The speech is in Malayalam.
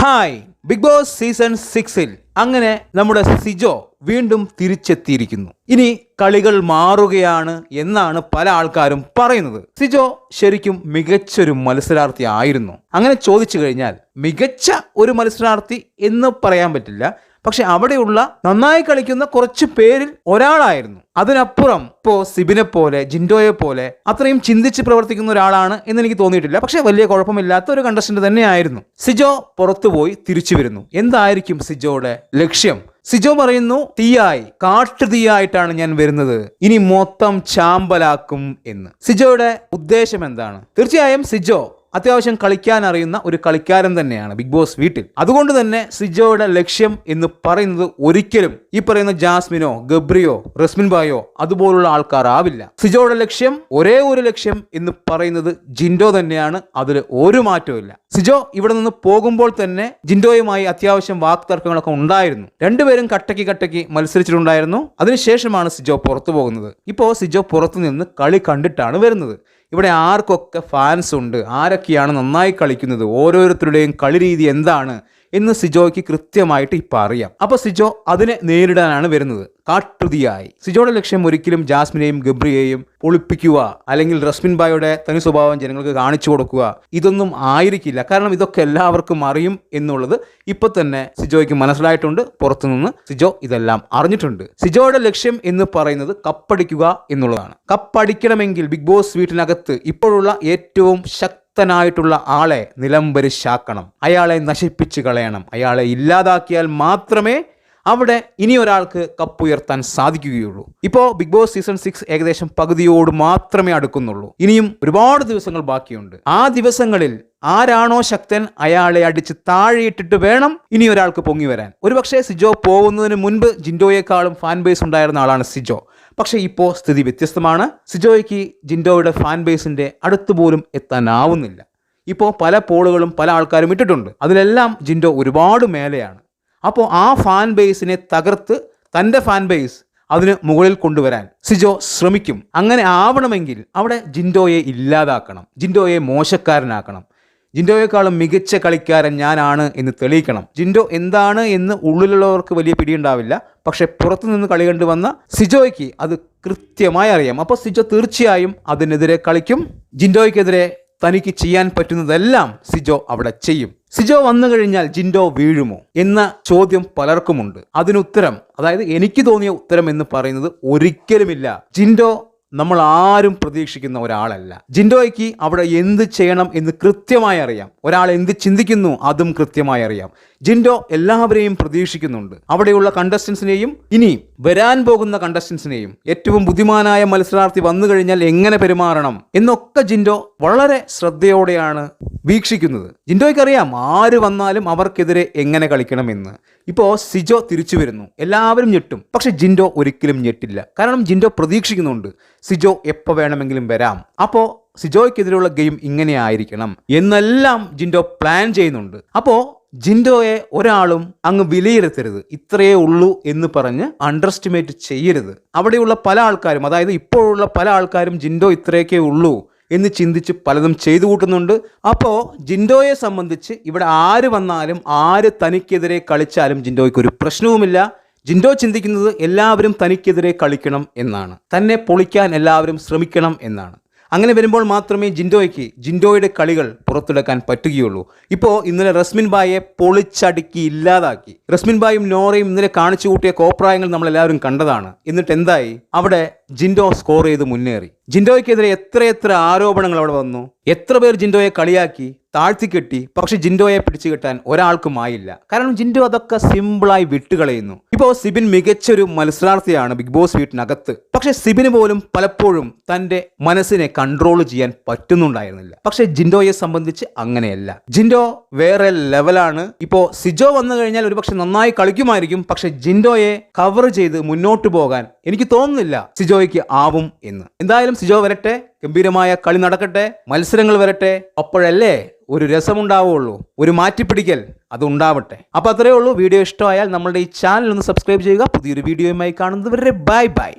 ഹായ് ബിഗ് ബോസ് സീസൺ സിക്സിൽ അങ്ങനെ നമ്മുടെ സിജോ വീണ്ടും തിരിച്ചെത്തിയിരിക്കുന്നു. ഇനി കളികൾ മാറുകയാണ് എന്നാണ് പല ആൾക്കാരും പറയുന്നത്. സിജോ ശരിക്കും മികച്ചൊരു മത്സരാർത്ഥി ആയിരുന്നു. അങ്ങനെ ചോദിച്ചു കഴിഞ്ഞാൽ മികച്ച ഒരു മത്സരാർത്ഥി എന്ന് പറയാൻ പറ്റില്ല. പക്ഷെ അവിടെയുള്ള നന്നായി കളിക്കുന്ന കുറച്ച് പേരിൽ ഒരാളായിരുന്നു. അതിനപ്പുറം ഇപ്പോ സിബിനെ പോലെ ജിൻഡോയെ പോലെ അത്രയും ചിന്തിച്ച് പ്രവർത്തിക്കുന്ന ഒരാളാണ് എന്ന് എനിക്ക് തോന്നിയിട്ടില്ല. പക്ഷെ വലിയ കുഴപ്പമില്ലാത്ത ഒരു കണ്ടസ്റ്റന്റ് തന്നെയായിരുന്നു. സിജോ പുറത്തുപോയി തിരിച്ചു വരുന്നു. എന്തായിരിക്കും സിജോയുടെ ലക്ഷ്യം? സിജോ പറയുന്നു തീയായി കാട്ടു തീയായിട്ടാണ് ഞാൻ വരുന്നത്. ഇനി മൊത്തം ചാമ്പലാക്കും എന്ന്. സിജോയുടെ ഉദ്ദേശം എന്താണ്? തീർച്ചയായും സിജോ അത്യാവശ്യം കളിക്കാൻ അറിയുന്ന ഒരു കളിക്കാരൻ തന്നെയാണ് ബിഗ് ബോസ് വീട്ടിൽ. അതുകൊണ്ട് തന്നെ സിജോയുടെ ലക്ഷ്യം എന്ന് പറയുന്നത് ഒരിക്കലും ഈ പറയുന്ന ജാസ്മിനോ ഗബ്രിയോ റസ്മിൻ ബായോ അതുപോലുള്ള ആൾക്കാർ ആവില്ല സിജോയുടെ ലക്ഷ്യം ഒരേ ഒരു ലക്ഷ്യം എന്ന് പറയുന്നത് ജിൻഡോ തന്നെയാണ്. അതിൽ ഒരു മാറ്റവും സിജോ ഇവിടെ നിന്ന് പോകുമ്പോൾ തന്നെ ജിൻഡോയുമായി അത്യാവശ്യം വാക്തർക്കങ്ങളൊക്കെ ഉണ്ടായിരുന്നു. രണ്ടുപേരും കട്ടക്കി കട്ടക്കി മത്സരിച്ചിട്ടുണ്ടായിരുന്നു. അതിനുശേഷമാണ് സിജോ പുറത്തു പോകുന്നത്. ഇപ്പോൾ സിജോ പുറത്തു നിന്ന് കളി കണ്ടിട്ടാണ് വരുന്നത്. ഇവിടെ ആർക്കൊക്കെ ഫാൻസ് ഉണ്ട്? ആരൊക്കെയാണ് നന്നായി കളിക്കുന്നത്? ഓരോരുത്തരുടെയും കളി രീതി എന്താണ്? എന്ന് സിജോയ്ക്ക് കൃത്യമായിട്ട് ഇപ്പം അറിയാം. അപ്പോൾ സിജോ അതിനെ നേരിടാനാണ് വരുന്നത്. കാട്ടുതിയായി. സിജോയുടെ ലക്ഷ്യം ഒരിക്കലും ജാസ്മിനെയും ഗബ്രിയെയും പൊളിപ്പിക്കുക അല്ലെങ്കിൽ റസ്മിൻ ബായുടെ തനി സ്വഭാവം ജനങ്ങൾക്ക് കാണിച്ചു കൊടുക്കുക ഇതൊന്നും ആയിരിക്കില്ല. കാരണം ഇതൊക്കെ എല്ലാവർക്കും അറിയും എന്നുള്ളത് ഇപ്പൊ തന്നെ സിജോയ്ക്ക് മനസ്സിലായിട്ടുണ്ട്. പുറത്തുനിന്ന് സിജോ ഇതെല്ലാം അറിഞ്ഞിട്ടുണ്ട്. സിജോയുടെ ലക്ഷ്യം എന്ന് പറയുന്നത് കപ്പടിക്കുക എന്നുള്ളതാണ്. കപ്പടിക്കണമെങ്കിൽ ബിഗ് ബോസ് വീട്ടിനകത്ത് ഇപ്പോഴുള്ള ഏറ്റവും ശക്തനായിട്ടുള്ള ആളെ നിലംപരിശാക്കണം. അയാളെ നശിപ്പിച്ച് കളയണം. അയാളെ ഇല്ലാതാക്കിയാൽ മാത്രമേ അവിടെ ഇനി ഒരാൾക്ക് കപ്പ് ഉയർത്താൻ സാധിക്കുകയുള്ളൂ. ഇപ്പോ ബിഗ് ബോസ് സീസൺ സിക്സ് ഏകദേശം പകുതിയോട് മാത്രമേ അടുക്കുന്നുള്ളൂ. ഇനിയും ഒരുപാട് ദിവസങ്ങൾ ബാക്കിയുണ്ട്. ആ ദിവസങ്ങളിൽ ആരാണോ ശക്തൻ അയാളെ അടിച്ച് താഴെയിട്ടിട്ട് വേണം ഇനി ഒരാൾക്ക് പൊങ്ങി വരാൻ. ഒരുപക്ഷെ സിജോ പോകുന്നതിന് മുൻപ് ജിൻഡോയെക്കാളും ഫാൻ ബേസ് ഉണ്ടായിരുന്ന ആളാണ് സിജോ. പക്ഷേ ഇപ്പോൾ സ്ഥിതി വ്യത്യസ്തമാണ്. സിജോയ്ക്ക് ജിൻഡോയുടെ ഫാൻ ബേസിന്റെ അടുത്തുപോലും എത്താനാവുന്നില്ല. ഇപ്പോൾ പല പോളുകളും പല ആൾക്കാരും ഇട്ടിട്ടുണ്ട്. അതിലെല്ലാം ജിൻഡോ ഒരുപാട് മേലെയാണ്. അപ്പോൾ ആ ഫാൻ ബേസിനെ തകർത്ത് തന്റെ ഫാൻ ബേസ് അതിന് മുകളിൽ കൊണ്ടുവരാൻ സിജോ ശ്രമിക്കും. അങ്ങനെ ആവണമെങ്കിൽ അവിടെ ജിൻഡോയെ ഇല്ലാതാക്കണം. ജിൻഡോയെ മോശക്കാരനാക്കണം. ജിൻഡോയെക്കാളും മികച്ച കളിക്കാരൻ ഞാനാണ് എന്ന് തെളിയിക്കണം. ജിൻഡോ എന്താണ് എന്ന് ഉള്ളിലുള്ളവർക്ക് വലിയ പിടിയുണ്ടാവില്ല. പക്ഷെ പുറത്തുനിന്ന് കളി കണ്ടുവന്ന സിജോയ്ക്ക് അത് കൃത്യമായി അറിയാം. അപ്പോൾ സിജോ തീർച്ചയായും അതിനെതിരെ കളിക്കും. ജിൻഡോയ്ക്കെതിരെ തനിക്ക് ചെയ്യാൻ പറ്റുന്നതെല്ലാം സിജോ അവിടെ ചെയ്യും. സിജോ വന്നു കഴിഞ്ഞാൽ ജിൻഡോ വീഴുമോ എന്ന ചോദ്യം പലർക്കുമുണ്ട്. അതിനുത്തരം അതായത് എനിക്ക് തോന്നിയ ഉത്തരം എന്ന് പറയുന്നത് ഒരിക്കലുമില്ല. ജിൻഡോ നമ്മൾ ആരും പ്രതീക്ഷിക്കുന്ന ഒരാളല്ല. ജിൻഡോയ്ക്ക് അവിടെ എന്ത് ചെയ്യണം എന്ന് കൃത്യമായി അറിയാം. ഒരാൾ എന്ത് ചിന്തിക്കുന്നു അതും കൃത്യമായി അറിയാം. ജിൻഡോ എല്ലാവരെയും പ്രതീക്ഷിക്കുന്നുണ്ട്. അവിടെയുള്ള കണ്ടസ്റ്റൻസിനെയും ഇനി വരാൻ പോകുന്ന കണ്ടസ്റ്റൻസിനെയും ഏറ്റവും ബുദ്ധിമാനായ മത്സരാർത്ഥി വന്നു കഴിഞ്ഞാൽ എങ്ങനെ പെരുമാറണം എന്നൊക്കെ ജിൻഡോ വളരെ ശ്രദ്ധയോടെയാണ് വീക്ഷിക്കുന്നത്. ജിൻഡോയ്ക്ക് അറിയാം ആര് വന്നാലും അവർക്കെതിരെ എങ്ങനെ കളിക്കണമെന്ന്. ഇപ്പോൾ സിജോ തിരിച്ചു വരുന്നു. എല്ലാവരും ഞെട്ടും. പക്ഷെ ജിൻഡോ ഒരിക്കലും ഞെട്ടില്ല. കാരണം ജിൻഡോ പ്രതീക്ഷിക്കുന്നുണ്ട് സിജോ എപ്പോൾ വേണമെങ്കിലും വരാം. അപ്പോൾ സിജോയ്ക്കെതിരെയുള്ള ഗെയിം ഇങ്ങനെ ആയിരിക്കണം എന്നെല്ലാം ജിൻഡോ പ്ലാൻ ചെയ്യുന്നുണ്ട്. അപ്പോൾ ജിൻഡോയെ ഒരാളും അങ്ങ് വിലയിരുത്തരുത്. ഇത്രയേ ഉള്ളൂ എന്ന് പറഞ്ഞ് അണ്ടർസ്റ്റിമേറ്റ് ചെയ്യരുത്. അവിടെയുള്ള പല ആൾക്കാരും അതായത് ഇപ്പോഴുള്ള പല ആൾക്കാരും ജിൻഡോ ഇത്രയൊക്കെ ഉള്ളൂ. എന്ന് ചിന്തിച്ച് പലതും ചെയ്തു കൂട്ടുന്നുണ്ട്. അപ്പോൾ ജിൻഡോയെ സംബന്ധിച്ച് ഇവിടെ ആര് വന്നാലും ആര് തനിക്കെതിരെ കളിച്ചാലും ജിൻഡോയ്ക്ക് ഒരു പ്രശ്നവുമില്ല. ജിൻഡോ ചിന്തിക്കുന്നത് എല്ലാവരും തനിക്കെതിരെ കളിക്കണം എന്നാണ്. തന്നെ പൊളിക്കാൻ എല്ലാവരും ശ്രമിക്കണം എന്നാണ്. അങ്ങനെ വരുമ്പോൾ മാത്രമേ ജിൻഡോയ്ക്ക് ജിൻഡോയുടെ കളികൾ പുറത്തെടുക്കാൻ പറ്റുകയുള്ളൂ. ഇപ്പോൾ ഇന്നലെ റസ്മിൻ ബായെ പൊളിച്ചടുക്കി ഇല്ലാതാക്കി. റസ്മിൻ ബായും നോറയും ഇന്നലെ കാണിച്ചു കൂട്ടിയ കോപ്രായങ്ങൾ നമ്മൾ എല്ലാവരും കണ്ടതാണ്. എന്നിട്ട് എന്തായി? അവിടെ ജിൻഡോ സ്കോർ ചെയ്ത് മുന്നേറി. ജിൻഡോയ്ക്കെതിരെ എത്രയെത്ര ആരോപണങ്ങൾ അവിടെ വന്നു? എത്ര പേർ ജിൻഡോയെ കളിയാക്കി? താഴ്ത്തിക്കെട്ടി പക്ഷെ ജിൻഡോയെ പിടിച്ചു കെട്ടാൻ ഒരാൾക്കുമായില്ല. കാരണം ജിൻഡോ അതൊക്കെ സിമ്പിളായി വിട്ടുകളയുന്നു. ഇപ്പോൾ സിബിൻ മികച്ചൊരു മത്സരാർത്ഥിയാണ് ബിഗ് ബോസ് വീട്ടിനകത്ത്. പക്ഷെ സിബിന് പോലും പലപ്പോഴും തന്റെ മനസ്സിനെ കൺട്രോൾ ചെയ്യാൻ പറ്റുന്നുണ്ടായിരുന്നില്ല. പക്ഷെ ജിൻഡോയെ സംബന്ധിച്ച് അങ്ങനെയല്ല. ജിൻഡോ വേറെ ലെവലാണ് ഇപ്പോ സിജോ വന്നു കഴിഞ്ഞാൽ ഒരുപക്ഷെ നന്നായി കളിക്കുമായിരിക്കും. പക്ഷെ ജിൻഡോയെ കവർ ചെയ്ത് മുന്നോട്ട് പോകാൻ എനിക്ക് തോന്നുന്നില്ല സിജോയ്ക്ക് ആവും എന്ന്. എന്തായാലും സിജോ വരട്ടെ. ഗംഭീരമായ കളി നടക്കട്ടെ മത്സരങ്ങൾ വരട്ടെ അപ്പോഴല്ലേ ഒരു രസമുണ്ടാവുള്ളൂ ഒരു മാറ്റിപ്പിടിക്കൽ അത് ഉണ്ടാവട്ടെ അപ്പോൾ അത്രയേ ഉള്ളൂ. വീഡിയോ ഇഷ്ടമായാൽ നമ്മളുടെ ഈ ചാനൽ ഒന്ന് സബ്സ്ക്രൈബ് ചെയ്യുക. പുതിയൊരു വീഡിയോയുമായി കാണുന്നത് വരെ ബൈ ബൈ.